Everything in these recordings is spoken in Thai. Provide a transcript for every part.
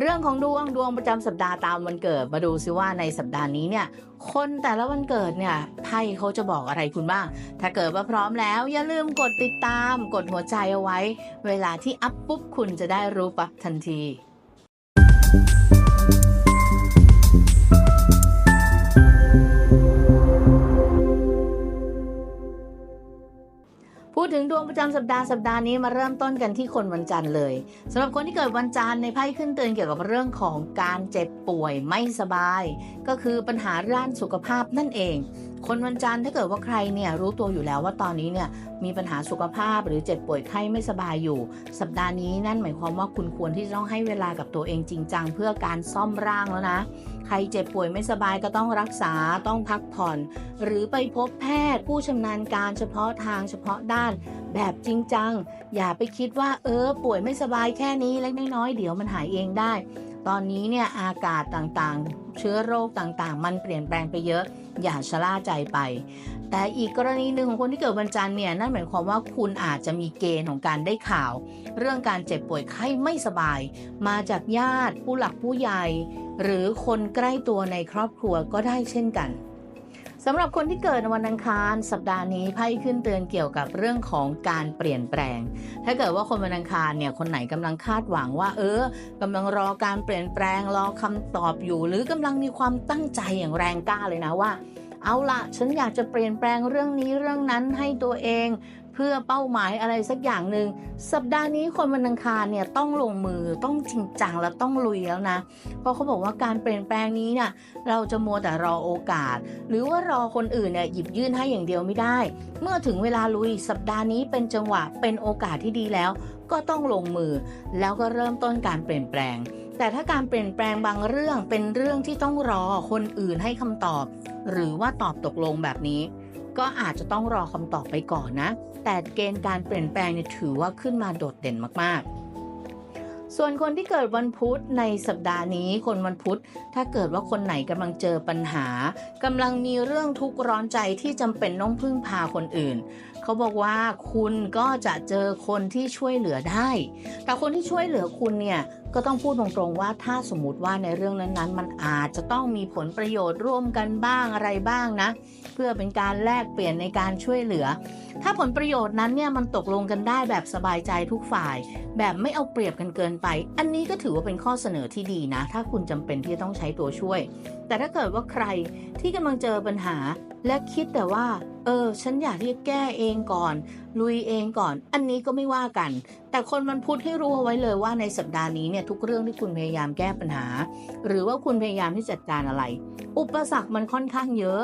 เรื่องของดวงดวงประจำสัปดาห์ตามวันเกิดมาดูซิว่าในสัปดาห์นี้เนี่ยคนแต่ละวันเกิดเนี่ยไพ่เขาจะบอกอะไรคุณบ้าง ถ้าเกิดว่าพร้อมแล้วอย่าลืมกดติดตาม กดหัวใจเอาไว้ เวลาที่อัพปุ๊บคุณจะได้รู้ปั๊บทันที ดถึงดวงประจำสัปดาห์สัปดาห์นี้มาเริ่มต้นกันที่คนวันจันทร์เลยสำหรับคนที่เกิดวันจันทร์ในไพ่ขึ้นเตือนเกี่ยวกับเรื่องของการเจ็บป่วยไม่สบาย ก็คือปัญหาด้านสุขภาพนั่นเอง คนวันจันทร์ถ้าเกิดว่าใครเนี่ยรู้ตัวอยู่แล้วว่าตอนนี้เนี่ยมีปัญหาสุขภาพหรือเจ็บป่วยไข้ไม่สบายอยู่ สัปดาห์นี้นั่นหมายความว่าคุณควรที่จะต้องให้เวลากับตัวเองจริงจังเพื่อการซ่อมร่างแล้วนะ ใครเจ็บป่วยไม่สบายก็ต้องรักษาต้องพักผ่อน หรือไปพบแพทย์ผู้ชำนาญการเฉพาะทางเฉพาะด้าน แบบจริงจัง อย่าไปคิดว่าเออ ป่วยไม่สบายแค่นี้เล็กน้อยเดี๋ยวมันหายเองได้ ตอนนี้เนี่ยอากาศต่างๆ เชื้อโรคต่างๆ มันเปลี่ยนแปลงไปเยอะ อย่าชะล่าใจไป แต่อีกกรณีหนึ่งของคนที่เกิดวันจันทร์เนี่ยนั่นหมายความว่าคุณอาจจะมีเกณฑ์ของการได้ข่าว เรื่องการเจ็บป่วยไข้ไม่สบาย มาจากญาติผู้หลักผู้ใหญ่ หรือคนใกล้ตัวในครอบครัวก็ได้เช่นกัน สำหรับคนที่เกิดวันอังคารสัปดาห์นี้ไพ่ขึ้นเตือนเกี่ยวกับเรื่องของการเปลี่ยนแปลง ถ้าเกิดว่าคนวันอังคารเนี่ยคนไหนกำลังคาดหวังว่า เออกำลังรอการเปลี่ยนแปลงรอคำตอบอยู่ หรือกำลังมีความตั้งใจอย่างแรงกล้าเลยนะว่า เอาละฉันอยากจะเปลี่ยนแปลงเรื่องนี้เรื่องนั้นให้ตัวเอง เพื่อเป้าหมายอะไรสักอย่างหนึ่งสัปดาห์นี้คนวันอังคารเนี่ยต้องลงมือต้องจริงจังและต้องลุยแล้วนะ เพราะเขาบอกว่าการเปลี่ยนแปลงนี้เนี่ยเราจะมัวแต่รอโอกาส หรือว่ารอคนอื่นเนี่ยหยิบยื่นให้อย่างเดียวไม่ได้ เมื่อถึงเวลาลุยสัปดาห์นี้เป็นจังหวะเป็นโอกาสที่ดีแล้ว ก็ต้องลงมือ แล้วก็เริ่มต้นการเปลี่ยนแปลงแต่ถ้าการเปลี่ยนแปลงบางเรื่องเป็นเรื่องที่ต้องรอคนอื่นให้คำตอบ หรือว่าตอบตกลงแบบนี้ ก็อาจจะต้องรอคำตอบไปก่อนนะ แต่เกณฑ์การเปลี่ยนแปลงเนี่ยถือว่าขึ้นมาโดดเด่นมากๆส่วนคนที่เกิดวันพุธในสัปดาห์นี้คนวันพุธ ถ้าเกิดว่าคนไหนกำลังเจอปัญหากำลังมีเรื่องทุกข์ร้อนใจที่จำเป็นต้องพึ่งพาคนอื่น เขาบอกว่าคุณก็จะเจอคนที่ช่วยเหลือได้ แต่คนที่ช่วยเหลือคุณเนี่ย ก็ต้องพูดตรงๆว่าถ้าสมมติว่าในเรื่องนั้นๆ มันอาจจะต้องมีผลประโยชน์ร่วมกันบ้างอะไรบ้างนะ เพื่อเป็นการแลกเปลี่ยนในการช่วยเหลือ ถ้าผลประโยชน์นั้นเนี่ยมันตกลงกันได้แบบสบายใจทุกฝ่าย แบบไม่เอาเปรียบกันเกินไป อันนี้ก็ถือว่าเป็นข้อเสนอที่ดีนะ ถ้าคุณจำเป็นที่จะต้องใช้ตัวช่วย แต่ถ้าเกิดว่าใครที่กำลังเจอปัญหาและคิดแต่ว่า เออ ฉันอยากที่จะแก้เองก่อน ลุยเองก่อน อันนี้ก็ไม่ว่ากัน แต่คนมันพูดให้รู้เอาไว้เลยว่าในสัปดาห์นี้เนี่ยทุกเรื่องที่คุณพยายามแก้ปัญหา หรือว่าคุณพยายามที่จัดการอะไร อุปสรรคมันค่อนข้างเยอะ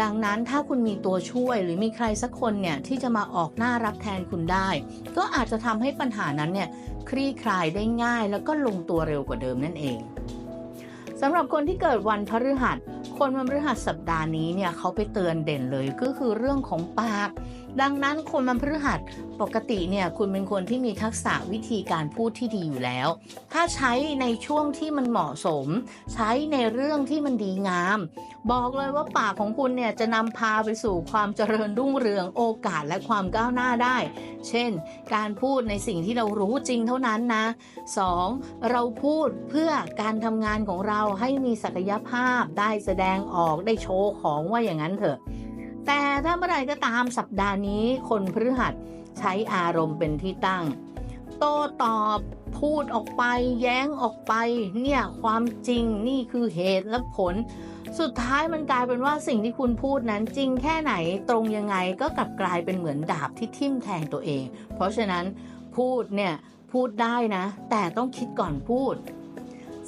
ดังนั้นถ้าคุณมีตัวช่วย หรือมีใครสักคนเนี่ยที่จะมาออกหน้ารับแทนคุณได้ ก็อาจจะทำให้ปัญหานั้นเนี่ยคลี่คลายได้ง่าย แล้วก็ลงตัวเร็วกว่าเดิมนั่นเองสำหรับคนที่เกิดวันพฤหัส คนวันพฤหัสสัปดาห์นี้เนี่ยเขาไปเตือนเด่นเลยก็คือเรื่องของปาก ดังนั้นคนวันพฤหัสปกติเนี่ยคุณเป็นคนที่มีทักษะวิธีการพูดที่ดีอยู่แล้ว ถ้าใช้ในช่วงที่มันเหมาะสม ใช้ในเรื่องที่มันดีงาม บอกเลยว่าปากของคุณเนี่ยจะนำพาไปสู่ความเจริญรุ่งเรืองโอกาสและความก้าวหน้าได้ เช่น การพูดในสิ่งที่เรารู้จริงเท่านั้นนะ 2. เราพูดเพื่อการทำงานของเราให้มีศักยภาพได้แสดงออกได้โชว์ของว่าอย่างนั้นเถอะ แต่ถ้าเมื่อไหรก็ตามสัปดาห์นี้ คนพฤหัสใช้อารมณ์เป็นที่ตั้ง โต้ตอบพูดออกไปแย้งออกไป เนี่ยความจริงนี่คือเหตุและผล สุดท้ายมันกลายเป็นว่าสิ่งที่คุณพูดนั้นจริงแค่ไหนตรงยังไงก็กลับกลายเป็นเหมือนดาบที่ทิ่มแทงตัวเอง เพราะฉะนั้นพูดเนี่ยพูดได้นะ แต่ต้องคิดก่อนพูด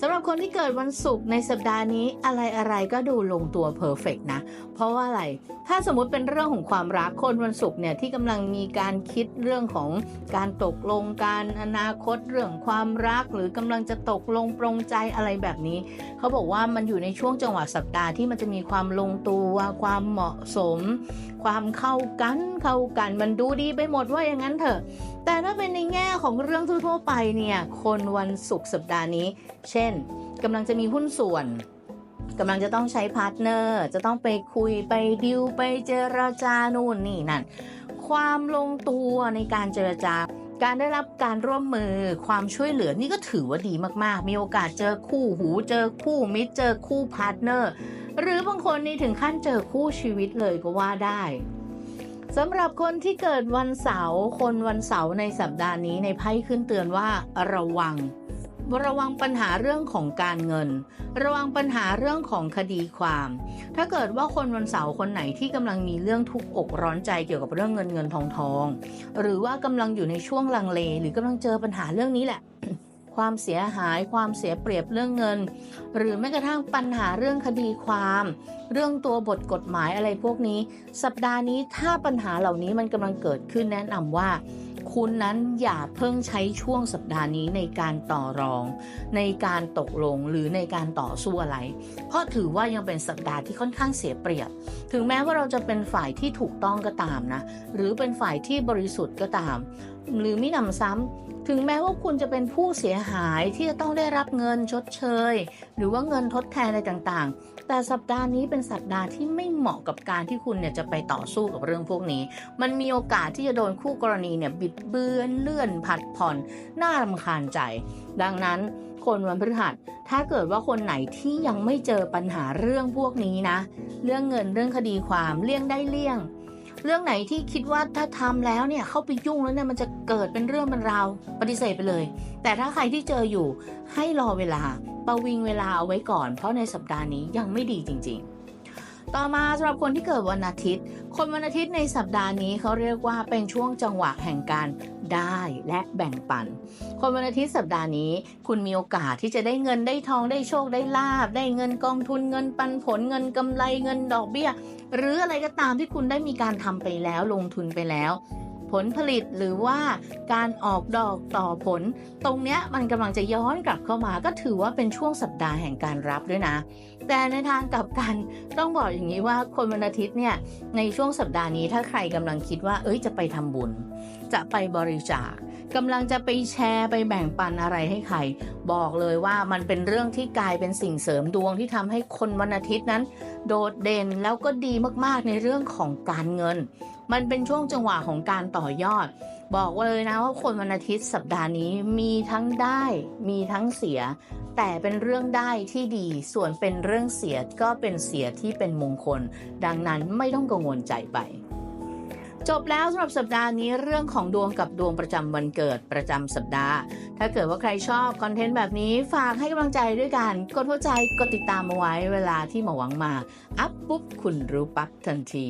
ำหรับคนที่เกิดวันศุกร์ในสัปดาห์นี้อะไรอะไรก็ดูลงตัวเพอร์เฟกนะ เพราะว่าอะไร ถ้าสมมติเป็นเรื่องของความรักคนวันศุกร์เนี่ยที่กำลังมีการคิดเรื่องของการตกลงการอนาคตเรื่องความรักหรือกำลังจะตกลงปรงใจอะไรแบบนี้ เขาบอกว่ามันอยู่ในช่วงจังหวะสัปดาห์ที่มันจะมีความลงตัวความเหมาะสม ความเข้ากันเข้ากันมันดูดีไปหมดว่าอย่างนั้นเถอะ แต่ถ้าเป็นในแง่ของเรื่องทั่วๆไปเนี่ยคนวันศุกร์สัปดาห์นี้ เช่นกำลังจะมีหุ้นส่วนกำลังจะต้องใช้พาร์ทเนอร์ จะต้องไปคุยไปดิวไปเจรจานู่นนี่นั่นความลงตัวในการเจรจาการได้รับการร่วมมือความช่วยเหลือนี่ก็ถือว่าดีมากๆ มีโอกาสเจอคู่หูเจอคู่มิตรเจอคู่พาร์ทเนอร์ หรือบางคนนี่ถึงขั้นเจอคู่ชีวิตเลยก็ว่าได้ สำหรับคนที่เกิดวันเสาร์คนวันเสาร์ในสัปดาห์นี้ในไพ่ขึ้นเตือนว่าระวัง ระวังปัญหาเรื่องของการเงิน ระวังปัญหาเรื่องของคดีความ ถ้าเกิดว่าคนวันเสาร์คนไหนที่กำลังมีเรื่องทุกข์อกร้อนใจเกี่ยวกับเรื่องเงินเงินทองทอง หรือว่ากำลังอยู่ในช่วงลังเล หรือกำลังเจอปัญหาเรื่องนี้แหละ ความเสียหาย ความเสียเปรียบเรื่องเงิน หรือแม้กระทั่งปัญหาเรื่องคดีความ เรื่องตัวบทกฎหมายอะไรพวกนี้ สัปดาห์นี้ถ้าปัญหาเหล่านี้มันกำลังเกิดขึ้นแนะนำว่าคุณนั้นอย่าเพิ่งใช้ช่วงสัปดาห์นี้ในการต่อรอง ในการตกลงหรือในการต่อสู้อะไร เพราะถือว่ายังเป็นสัปดาห์ที่ค่อนข้างเสียเปรียบ ถึงแม้ว่าเราจะเป็นฝ่ายที่ถูกต้องก็ตามนะ หรือเป็นฝ่ายที่บริสุทธิ์ก็ตาม หรือมิหนำซ้ำถึงแม้ว่าคุณจะเป็นผู้เสียหายที่จะต้องได้รับเงินชดเชย หรือว่าเงินทดแทนอะไรต่างๆ แต่สัปดาห์นี้เป็นสัปดาห์ที่ไม่เหมาะกับการที่คุณเนี่ยจะไปต่อสู้กับเรื่องพวกนี้ มันมีโอกาสที่จะโดนคู่กรณีเนี่ยบิดเบือนเลื่อนผัดผ่อนน่ารำคาญใจ ดังนั้นคนวันพฤหัส ถ้าเกิดว่าคนไหนที่ยังไม่เจอปัญหาเรื่องพวกนี้นะ เรื่องเงินเรื่องคดีความเลี่ยงได้เลี่ยง เรื่องไหนที่คิดว่าถ้าทำแล้วเนี่ยเข้าไปยุ่งแล้วเนี่ยมันจะเกิดเป็นเรื่องเป็นราวปฏิเสธไปเลย แต่ถ้าใครที่เจออยู่ให้รอเวลาประวิงเวลาเอาไว้ก่อน เพราะในสัปดาห์นี้ยังไม่ดีจริง ๆ ต่อมาสำหรับคนที่เกิดวันอาทิตย์ คนวันอาทิตย์ในสัปดาห์นี้เขาเรียกว่าเป็นช่วงจังหวะแห่งการได้และแบ่งปัน คนวันอาทิตย์สัปดาห์นี้ คุณมีโอกาสที่จะได้เงินได้ทองได้โชคได้ลาบ ได้เงินกองทุนเงินปันผลเงินกำไรเงินดอกเบี้ย หรืออะไรก็ตามที่คุณได้มีการทำไปแล้วลงทุนไปแล้ว ผลผลิตหรือว่าการออกดอกต่อผล ตรงเนี้ยมันกำลังจะย้อนกลับเข้ามา ก็ถือว่าเป็นช่วงสัปดาห์แห่งการรับด้วยนะ แต่ในทางกลับกันต้องบอกอย่างนี้ว่าคนวันอาทิตย์เนี่ยในช่วงสัปดาห์นี้ถ้าใครกำลังคิดว่า เอ้ยจะไปทำบุญ จะไปบริจาค กำลังจะไปแชร์ไปแบ่งปันอะไรให้ใคร บอกเลยว่ามันเป็นเรื่องที่กลายเป็นสิ่งเสริมดวงที่ทำให้คนวันอาทิตย์นั้น โดดเด่นแล้วก็ดีมากๆในเรื่องของการเงิน มันเป็นช่วงจังหวะของการต่อยอด บอกเลยนะว่าคนวันอาทิตย์สัปดาห์นี้มีทั้งได้ มีทั้งเสีย แต่เป็นเรื่องได้ที่ดี ส่วนเป็นเรื่องเสียก็เป็นเสียที่เป็นมงคล ดังนั้นไม่ต้องกังวลใจไป จบแล้วสำหรับสัปดาห์นี้เรื่องของดวงกับดวงประจำวันเกิดประจำสัปดาห์ ถ้าเกิดว่าใครชอบคอนเทนต์แบบนี้ฝากให้กำลังใจด้วยกันกดหัวใจกดติดตามเอาไว้เวลาที่หมอหวังมา อัพปุ๊บคุณรู้ปั๊บทันที